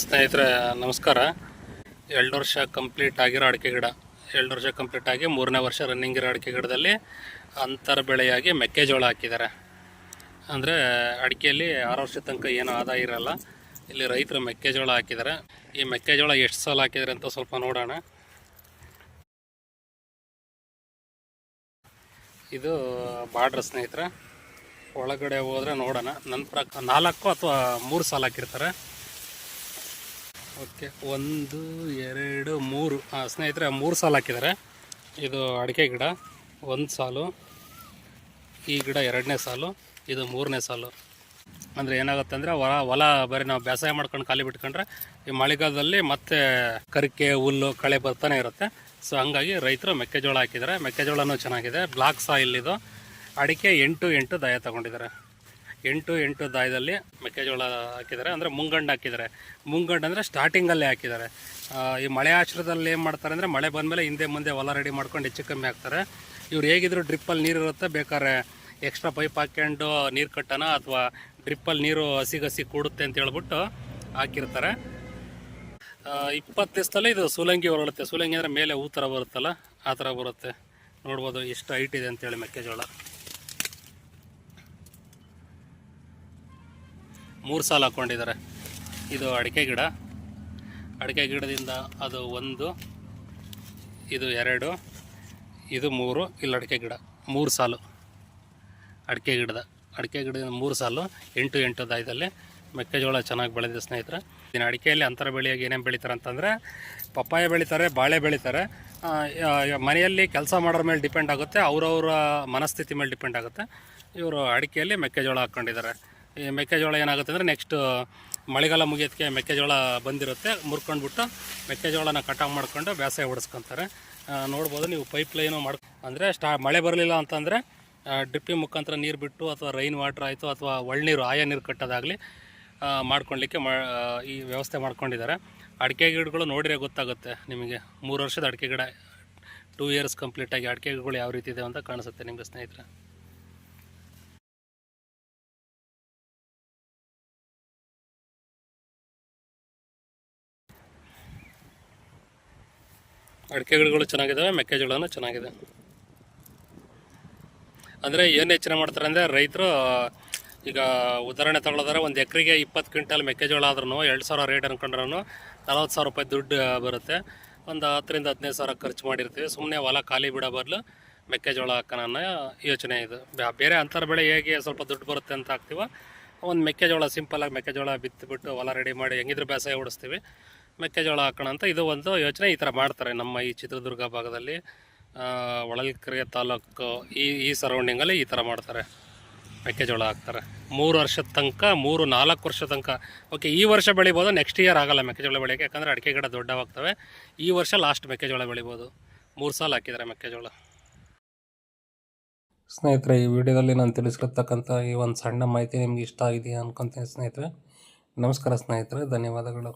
ಸ್ನೇಹಿತರೆ, ನಮಸ್ಕಾರ. ಎರಡು ವರ್ಷ ಕಂಪ್ಲೀಟ್ ಆಗಿರೋ ಅಡಿಕೆ ಗಿಡ. ಎರಡು ವರ್ಷ ಕಂಪ್ಲೀಟ್ ಆಗಿ ಮೂರನೇ ವರ್ಷ ರನ್ನಿಂಗ್ ಇರೋ ಅಡಿಕೆ ಗಿಡದಲ್ಲಿ ಅಂತರ ಬೆಳೆಯಾಗಿ ಮೆಕ್ಕೆಜೋಳ ಹಾಕಿದ್ದಾರೆ. ಅಂದರೆ ಅಡಿಕೆಯಲ್ಲಿ ಆರು ವರ್ಷ ತನಕ ಏನೂ ಆದಾಯ ಇರಲ್ಲ. ಇಲ್ಲಿ ರೈತರು ಮೆಕ್ಕೆಜೋಳ ಹಾಕಿದ್ದಾರೆ. ಈ ಮೆಕ್ಕೆಜೋಳ ಎಷ್ಟು ಸಲ ಹಾಕಿದ್ದಾರೆ ಅಂತ ಸ್ವಲ್ಪ ನೋಡೋಣ. ಇದು ಬಾರ್ಡ್ರ್ ಸ್ನೇಹಿತರೆ. ಒಳಗಡೆ ಹೋದರೆ ನೋಡೋಣ. ನನ್ನ ಪ್ರಕಾರ ನಾಲ್ಕು ಅಥವಾ ಮೂರು ಸಾಲ ಹಾಕಿರ್ತಾರೆ. ಓಕೆ, ಒಂದು, ಎರಡು, ಮೂರು. ಹಾಂ ಸ್ನೇಹಿತರೆ, ಮೂರು ಸಾಲು ಹಾಕಿದ್ದಾರೆ. ಇದು ಅಡಿಕೆ ಗಿಡ, ಒಂದು ಸಾಲು. ಈ ಗಿಡ ಎರಡನೇ ಸಾಲು, ಇದು ಮೂರನೇ ಸಾಲು. ಅಂದರೆ ಏನಾಗುತ್ತೆ ಅಂದರೆ, ಹೊಲ ಹೊಲ ಬರೀ ನಾವು ಬೇಸಾಯ ಮಾಡ್ಕೊಂಡು ಖಾಲಿ ಬಿಟ್ಕೊಂಡ್ರೆ, ಈ ಮಳೆಗಾಲದಲ್ಲಿ ಮತ್ತೆ ಕರಿಕೆ, ಹುಲ್ಲು, ಕಳೆ ಬರ್ತಾನೆ ಇರುತ್ತೆ. ಸೊ ಹಂಗಾಗಿ ರೈತರು ಮೆಕ್ಕೆಜೋಳ ಹಾಕಿದ್ದಾರೆ. ಮೆಕ್ಕೆಜೋಳನೂ ಚೆನ್ನಾಗಿದೆ. ಬ್ಲಾಕ್ ಸಾಯಿಲ್ ಇದು. ಅಡಿಕೆ ಎಂಟು ಎಂಟು ದಯ ತಗೊಂಡಿದ್ದಾರೆ. ಎಂಟು ಎಂಟು ದಾಯದಲ್ಲಿ ಮೆಕ್ಕೆಜೋಳ ಹಾಕಿದ್ದಾರೆ. ಅಂದರೆ ಮುಂಗಂಡು ಹಾಕಿದ್ದಾರೆ. ಮುಂಗಂಡು ಅಂದರೆ ಸ್ಟಾರ್ಟಿಂಗಲ್ಲೇ ಹಾಕಿದ್ದಾರೆ. ಈ ಮಳೆ ಆಶ್ರದಲ್ಲಿ ಏನು ಮಾಡ್ತಾರೆ ಅಂದರೆ ಮಳೆ ಬಂದಮೇಲೆ ಹಿಂದೆ ಮುಂದೆ ಹೊಲ ರೆಡಿ ಮಾಡ್ಕೊಂಡು ಹೆಚ್ಚು ಕಮ್ಮಿ ಹಾಕ್ತಾರೆ. ಇವ್ರು ಹೇಗಿದ್ರು ಡ್ರಿಪ್ಪಲ್ಲಿ ನೀರು ಇರುತ್ತೆ, ಬೇಕಾದ್ರೆ ಎಕ್ಸ್ಟ್ರಾ ಪೈಪ್ ಹಾಕ್ಕೊಂಡು ನೀರು ಕಟ್ಟೋಣ ಅಥವಾ ಡ್ರಿಪ್ಪಲ್ಲಿ ನೀರು ಹಸಿಗಸಿ ಕೂಡುತ್ತೆ ಅಂತ ಹೇಳ್ಬಿಟ್ಟು ಹಾಕಿರ್ತಾರೆ. ಇಪ್ಪತ್ತು ದಿವಸದಲ್ಲಿ ಇದು ಸೂಲಂಗಿ ಹೊರಳುತ್ತೆ. ಸೂಲಂಗಿ ಅಂದರೆ ಮೇಲೆ ಹೂ ಥರ ಬರುತ್ತಲ್ಲ, ಆ ಥರ ಬರುತ್ತೆ. ನೋಡ್ಬೋದು ಎಷ್ಟು ಹೈಟ್ ಇದೆ ಅಂತೇಳಿ ಮೆಕ್ಕೆಜೋಳ. ಮೂರು ಸಾಲು ಹಾಕ್ಕೊಂಡಿದ್ದಾರೆ ಇದು ಅಡಿಕೆ ಗಿಡ. ಅಡಿಕೆ ಗಿಡದಿಂದ ಅದು ಒಂದು, ಇದು ಎರಡು, ಇದು ಮೂರು, ಇಲ್ಲಿ ಅಡಿಕೆ ಗಿಡ. ಮೂರು ಸಾಲು. ಅಡಿಕೆ ಗಿಡದ. ಅಡಿಕೆ ಗಿಡದಿಂದ ಮೂರು ಸಾಲು, ಎಂಟು ಎಂಟು ದಾಯದಲ್ಲಿ ಮೆಕ್ಕೆಜೋಳ ಚೆನ್ನಾಗಿ ಬೆಳೆದಿದೆ ಸ್ನೇಹಿತರೆ. ಇನ್ನು ಅಡಿಕೆಯಲ್ಲಿ ಅಂತರ ಬೆಳೆಯಾಗಿ ಏನೇನು ಬೆಳೀತಾರೆ ಅಂತಂದರೆ, ಪಪ್ಪಾಯ ಬೆಳಿತಾರೆ, ಬಾಳೆ ಬೆಳಿತಾರೆ. ಮನೆಯಲ್ಲಿ ಕೆಲಸ ಮಾಡೋರ ಮೇಲೆ ಡಿಪೆಂಡ್ ಆಗುತ್ತೆ, ಅವರವರ ಮನಸ್ಥಿತಿ ಮೇಲೆ ಡಿಪೆಂಡ್ ಆಗುತ್ತೆ. ಇವರು ಅಡಿಕೆಯಲ್ಲಿ ಮೆಕ್ಕೆಜೋಳ ಹಾಕ್ಕೊಂಡಿದ್ದಾರೆ ಈ ಮೆಕ್ಕೆಜೋಳ ಏನಾಗುತ್ತೆ ಅಂದರೆ ನೆಕ್ಸ್ಟ್ ಮಳೆಗಾಲ ಮುಗಿಯೋದಕ್ಕೆ ಮೆಕ್ಕೆಜೋಳ ಬಂದಿರುತ್ತೆ, ಮುರ್ಕೊಂಡ್ಬಿಟ್ಟು ಮೆಕ್ಕೆಜೋಳನ ಕಟಾವು ಮಾಡ್ಕೊಂಡು ಬೇಸಾಯ ಹೊಡೆಸ್ಕೊತಾರೆ ನೋಡ್ಬೋದು ನೀವು ಪೈಪ್ ಲೈನು ಮಾಡ್ ಅಂದರೆ ಸ್ಟಾ ಮಳೆ ಬರಲಿಲ್ಲ ಅಂತಂದರೆ ಡ್ರಿಪ್ಪಿ ಮುಖಾಂತರ ನೀರು ಬಿಟ್ಟು ಅಥವಾ ರೈನ್ ವಾಟ್ರ್ ಆಯಿತು ಅಥವಾ ಒಳ್ನೀರು, ಆಯಾ ನೀರು ಕಟ್ಟೋದಾಗಲಿ ಮಾಡ್ಕೊಳ್ಲಿಕ್ಕೆ ಮಾ ಈ ವ್ಯವಸ್ಥೆ ಮಾಡ್ಕೊಂಡಿದ್ದಾರೆ. ಅಡಿಕೆ ಗಿಡಗಳು ನೋಡಿರೇ ಗೊತ್ತಾಗುತ್ತೆ ನಿಮಗೆ. ಮೂರು ವರ್ಷದ ಅಡಿಕೆ ಗಿಡ ಟೂ ಇಯರ್ಸ್ ಕಂಪ್ಲೀಟಾಗಿ ಅಡಿಕೆ ಗಿಡಗಳು ಯಾವ ರೀತಿ ಇದೆ ಅಂತ ಕಾಣಿಸುತ್ತೆ ನಿಮಗೆ ಸ್ನೇಹಿತರೆ. ಅಡಿಕೆ ಗಿಡಗಳು ಚೆನ್ನಾಗಿದ್ದಾವೆ ಮೆಕ್ಕೆಜೋಳನೂ ಚೆನ್ನಾಗಿದೆ. ಅಂದರೆ ಏನು ಯೋಚನೆ ಮಾಡ್ತಾರೆ ಅಂದರೆ ರೈತರು, ಈಗ ಉದಾಹರಣೆ ತಗೊಳ್ಳೋದಾರೆ ಒಂದು ಎಕರೆಗೆ ಇಪ್ಪತ್ತು ಕ್ವಿಂಟಲ್ ಮೆಕ್ಕೆಜೋಳ ಆದ್ರೂ ಎರಡು ಸಾವಿರ ರೇಟ್ ಅನ್ಕೊಂಡ್ರೂ ನಲ್ವತ್ತು ಸಾವಿರ ರೂಪಾಯಿ ದುಡ್ಡು ಬರುತ್ತೆ. ಒಂದು ಹತ್ತರಿಂದ ಹದಿನೈದು ಸಾವಿರ ಖರ್ಚು ಮಾಡಿರ್ತೀವಿ. ಸುಮ್ಮನೆ ಹೊಲ ಖಾಲಿ ಬಿಡೋ ಬದಲು ಮೆಕ್ಕೆಜೋಳ ಹಾಕೋಣ ಯೋಚನೆ ಇದು. ಬೇರೆ ಅಂತರ ಬೆಳೆ ಹೇಗೆ ಸ್ವಲ್ಪ ದುಡ್ಡು ಬರುತ್ತೆ ಅಂತ ಹಾಕ್ತೀವೋ, ಒಂದು ಮೆಕ್ಕೆಜೋಳ ಸಿಂಪಲ್ಲಾಗಿ ಮೆಕ್ಕೆಜೋಳ ಬಿತ್ತುಬಿಟ್ಟು ಹೊಲ ರೆಡಿ ಮಾಡಿ ಹೆಂಗಿದ್ರು ಬೇಸಾಯ ಓಡಿಸ್ತೀವಿ. ಮೆಕ್ಕೆಜೋಳ ಹಾಕೋಣ ಅಂತ ಇದು ಒಂದು ಯೋಚನೆ ಈ ಥರ ಮಾಡ್ತಾರೆ ನಮ್ಮ ಈ ಚಿತ್ರದುರ್ಗ ಭಾಗದಲ್ಲಿ. ಹೊಳಲ್ಕೆರೆ ತಾಲೂಕು ಈ ಈ ಸರೌಂಡಿಂಗಲ್ಲಿ ಈ ಥರ ಮಾಡ್ತಾರೆ. ಮೆಕ್ಕೆಜೋಳ ಹಾಕ್ತಾರೆ. ಮೂರು ವರ್ಷದ ತನಕ, ಮೂರು ನಾಲ್ಕು ವರ್ಷ ತನಕ. ಓಕೆ ಈ ವರ್ಷ ಬೆಳಿಬೋದು ನೆಕ್ಸ್ಟ್ ಇಯರ್ ಆಗಲ್ಲ ಮೆಕ್ಕೆಜೋಳ ಬೆಳೆಯೋಕ್ಕೆ, ಯಾಕಂದರೆ ಅಡಿಕೆ ಗಿಡ ದೊಡ್ಡವಾಗ್ತವೆ. ಈ ವರ್ಷ ಲಾಸ್ಟ್ ಮೆಕ್ಕೆಜೋಳ ಬೆಳಿಬೋದು. ಮೂರು ಸಾಲ ಹಾಕಿದ್ದಾರೆ ಮೆಕ್ಕೆಜೋಳ. ಸ್ನೇಹಿತರೆ, ಈ ವಿಡಿಯೋದಲ್ಲಿ ನಾನು ತಿಳಿಸಿರ್ತಕ್ಕಂಥ ಈ ಒಂದು ಸಣ್ಣ ಮಾಹಿತಿ ನಿಮ್ಗೆ ಇಷ್ಟ ಆಗಿದೆಯಾ ಅನ್ಕೊತೀನಿ ಸ್ನೇಹಿತರೆ. ನಮಸ್ಕಾರ ಸ್ನೇಹಿತರೆ, ಧನ್ಯವಾದಗಳು.